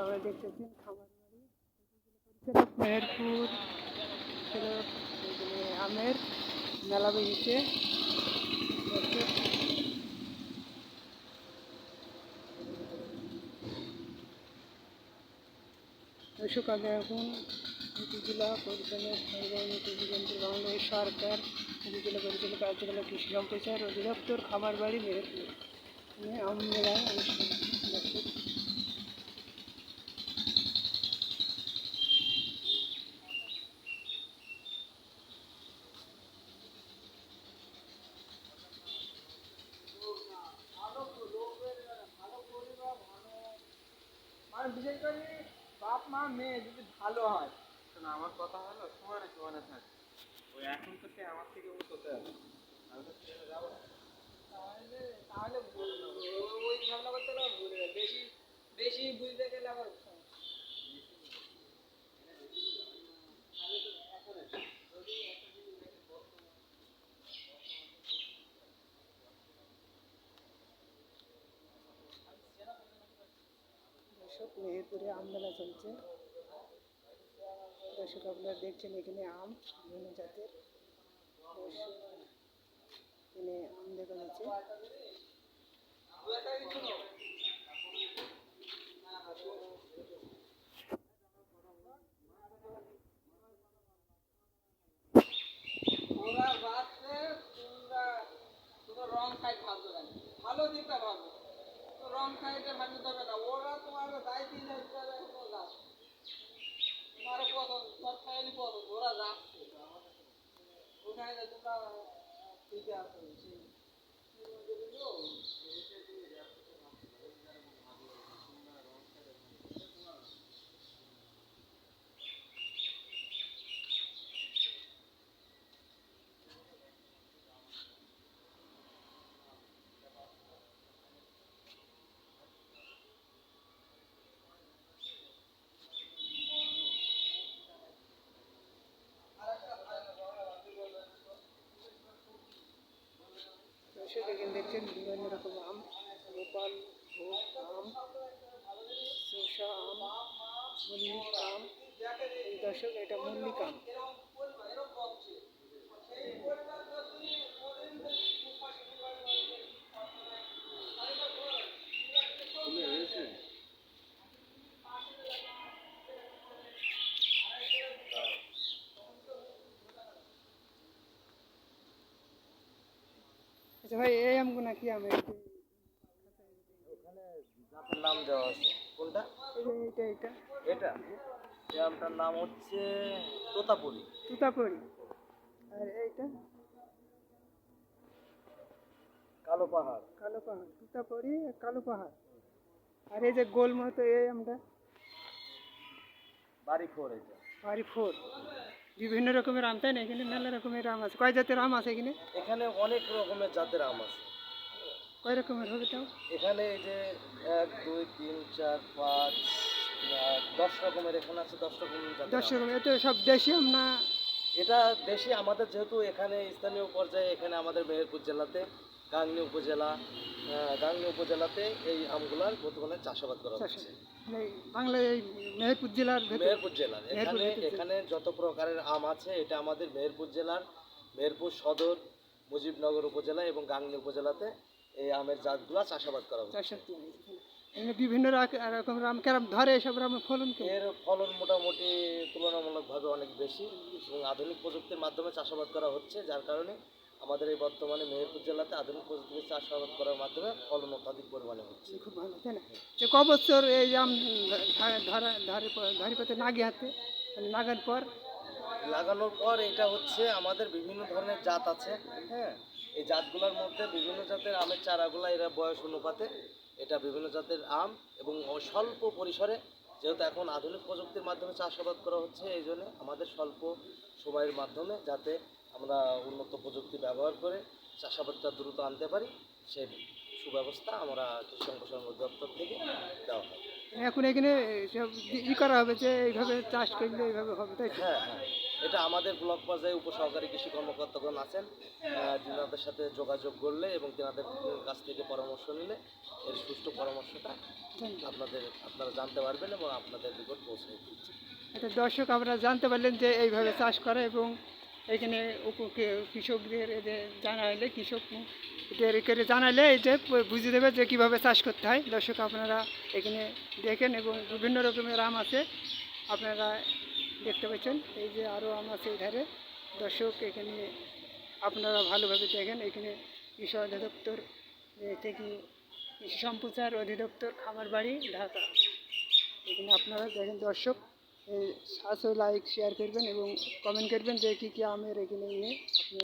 আপনারা দেখতেছেন খামার বাড়ি মেহেরপুর। আমের মেলা বেরিয়েছে দর্শক এখন উপজেলা পরিচালক কেন্দ্র বাংলাদেশ সরকার উপজেলা পরিচালক কার্যকলাপ কৃষি সম্প্রচার অধিদপ্তর খামার বাড়ি মেহেরপুর আম মেলায় বিশেষ করে বাপ, মা, মেয়ে যদি ভালো হয় না আমার কথা হলো, সমানে সমানে থাক ওই এখন তো সে আমার থেকে হতে হবে আমি তো ছেড়ে যাব। তাহলে তাহলে ভুল ওই ঝামেলা করতে গেলে। বেশি বেশি বুঝতে গেলে আবার মেহেরপুরে আম মেলা চলছে। দর্শক আপনারা দেখছেন এখানে আম, বিভিন্ন জাতের এখানে আম দেখানো হচ্ছে দু একটা ওরা ভাবছে তোমরা তোমরা রং কেন ভালো দিকটা তো রং সাইডে ভাবতে দেবে না। ওরা তোমার দায়িত্ব যাচ্ছে তোমার পছন্দ তোমার পছন্দ ওরা যাচ্ছে ওখানে তোমরা ঠিক আছে দর্শক এখানে দেখছেন বিভিন্ন রকম আম গোপাল ভোগ আম চোষা আম মল্লিক আম দর্শক এটা মল্লিক আম আচ্ছা ভাই এই আমগুলো কি আম যে- জাতের নাম দেওয়া আছে। কোনটা? এইটা এইটা। এটা? এই আমটার নাম হচ্ছে তোতাপুরি। তুতাপুরি। আর এইটা? কালো পাহাড়। কালো পাহাড়। তুতাপুরি কালো পাহাড়। আর এই যে গোল মতো এই আমটা? বাড়ি ফোর এটা। বাড়ি ফোর বিভিন্ন রকমের আম তাই না? এখানে মেলা রকমের আম আছে। কয় জাতের আম আছে এখানে? এখানে অনেক রকমের জাতের আম আছে। কয় রকমের হবে তাও? এখানে এই যে এক দুই তিন চার পাঁচ দশ রকমের এখানে আছে দশ রকমের জাতের দশ রকমের। এত সব দেশি আম না? এটা বেশি আমাদের যেহেতু এখানে স্থানীয় পর্যায়ে এখানে আমাদের মেহেরপুর জেলাতে গাংনী উপজেলা গাংনী উপজেলাতে এই আমগুলার বর্তমানে চাষাবাদ করা হচ্ছে। এই বাংলা এই মেহেরপুর জেলার মেহেরপুর জেলার। এখানে এখানে যত প্রকারের আম আছে এটা আমাদের মেহেরপুর জেলার মেহেরপুর সদর মুজিবনগর উপজেলা এবং গাংনী উপজেলাতে এই আমের জাতগুলা চাষাবাদ করা হচ্ছে। বিভিন্ন রাক- রকমের আম কেরম ধরে এসব আমের ফলন? এর ফলন মোটামুটি তুলনামূলকভাবে অনেক বেশি এবং আধুনিক প্রযুক্তির মাধ্যমে চাষাবাদ করা হচ্ছে যার কারণে আমাদের এই বর্তমানে মেহেরপুর জেলাতে আধুনিক প্রযুক্তির চাষাবাদ করার মাধ্যমে ফলন অত্যাধিক পরিমাণে হচ্ছে। খুব ভালো তাই না? তো ক বছর এই আম ধা- ধরা ধারে পাতে নাগে হাতে মানে নাগার পর? লাগানোর পর এটা হচ্ছে আমাদের বিভিন্ন ধরনের জাত আছে হ্যাঁ? এই জাতগুলোর মধ্যে বিভিন্ন জাতের আমের চারাগুলা এরা বয়স অনুপাতে এটা বিভিন্ন জাতের আম এবং স্বল্প পরিসরে যেহেতু এখন আধুনিক প্রযুক্তির মাধ্যমে চাষাবাদ করা হচ্ছে এই জন্য আমাদের স্বল্প সময়ের মাধ্যমে যাতে আমরা উন্নত প্রযুক্তি ব্যবহার করে চাষাবাদটা দ্রুত আনতে পারি সেই সুব্যবস্থা আমরা কৃষি সম্প্রসারণ অধিদপ্তর থেকে দেওয়া হয়। এখন এখানে সব ই করা হবে যে এইভাবে চাষ করলে এইভাবে হবে তাই হ্যাঁ হ্যাঁ। এটা আমাদের ব্লক পর্যায়ে উপসহকারী কৃষি কর্মকর্তাগণ আছেন তিনাদের সাথে যোগাযোগ করলে এবং তিনাদের কাছ থেকে পরামর্শ নিলে এর সুষ্ঠু পরামর্শটা আপনাদের আপনারা জানতে পারবেন এবং আপনাদের নিকট পৌঁছে দিচ্ছে এটা দর্শক আমরা জানতে পারলেন যে এইভাবে চাষ করে এবং এখানে কৃষকদের এদের জানাইলে কৃষক এদের করে জানাইলে এই যে বুঝিয়ে দেবে যে কীভাবে চাষ করতে হয়। দর্শক, আপনারা এখানে দেখেন এবং বিভিন্ন রকমের আম আছে। আপনারা দেখতে পাচ্ছেন, এই যে আরও আম আছে এধারে। দর্শক, এখানে আপনারা ভালোভাবে দেখেন, এখানে কৃষি অধিদপ্তর থেকে কৃষি সম্প্রচার অধিদপ্তর খামার বাড়ি ঢাকা। এখানে আপনারা দেখেন, দর্শক সাথে লাইক শেয়ার করবেন এবং কমেন্ট করবেন যে কী কী আমের এখানে নিয়ে আপনি